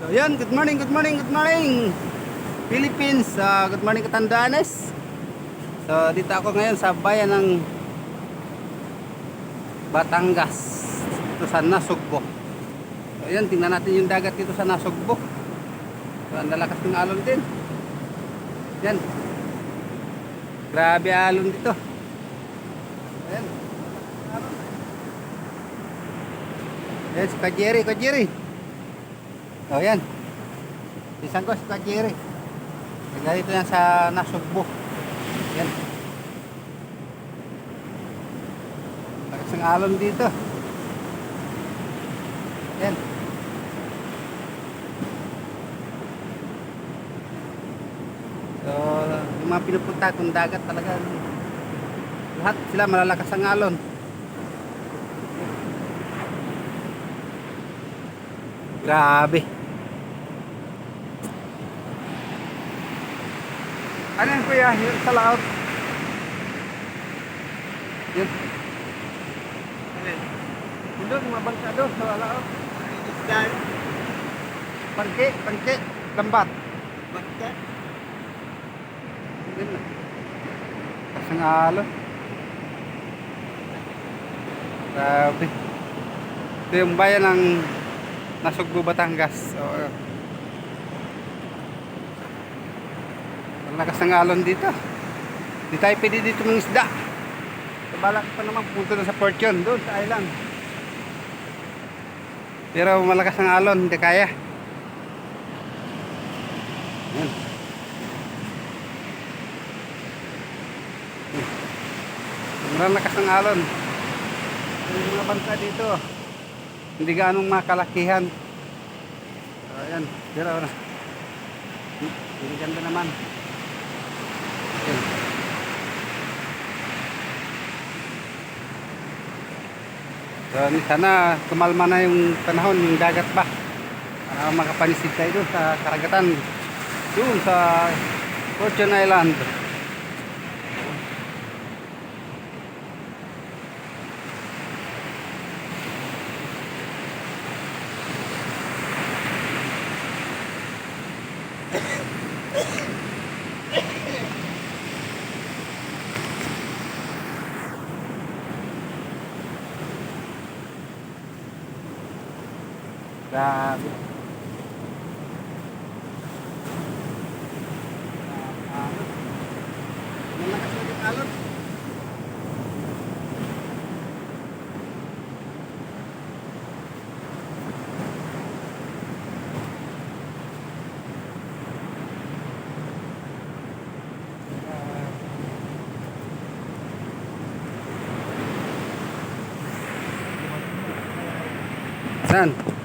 So yan, good morning, good morning, good morning. Philippines, Ah, good morning Katandanes. So dito ako ngayon sa bayan ng Batangas Ito sa Nasugbo. So yan, tingnan natin yung dagat dito sa Nasugbo. So ang lalakas ng alon din. Yan. Grabe alon dito. Ayan. Alon. Yan si Kajeri, Kajeri Oh, yan. Isang ko si Kajiri. Ganito yan sa Nasugbo. Yan. Lakas ng alon dito. Yan. So, yung mga pinupunta kung dagat talaga. Lahat sila malalakas ang alon. Grabe. Ano yan kuya? Yung sa laot? Yun. Yun doon, mga bangka doon sa laot. Pangke, pangke, lambat. Yun. Kasang alo. Grabe. Ito yung bayan ng Nasugbo, Batangas. So, lakas ng alon dito. Di tayo pwede dito ng isda. So, balak pa naman pupunta na sa port doon sa island. Pero malakas ang alon, hindi kaya. Yan. Sobrang lakas ng alon. Yung mga bangka dito, hindi gaanong makalakihan. So, ayan, pero na. Hindi ganda naman. So, sana kumalma na yung panahon, yung dagat ba? Para makapanisid tayo doon sa karagatan. Doon sa Fortune Island. Grabe. Malakas na yung alon. Saan?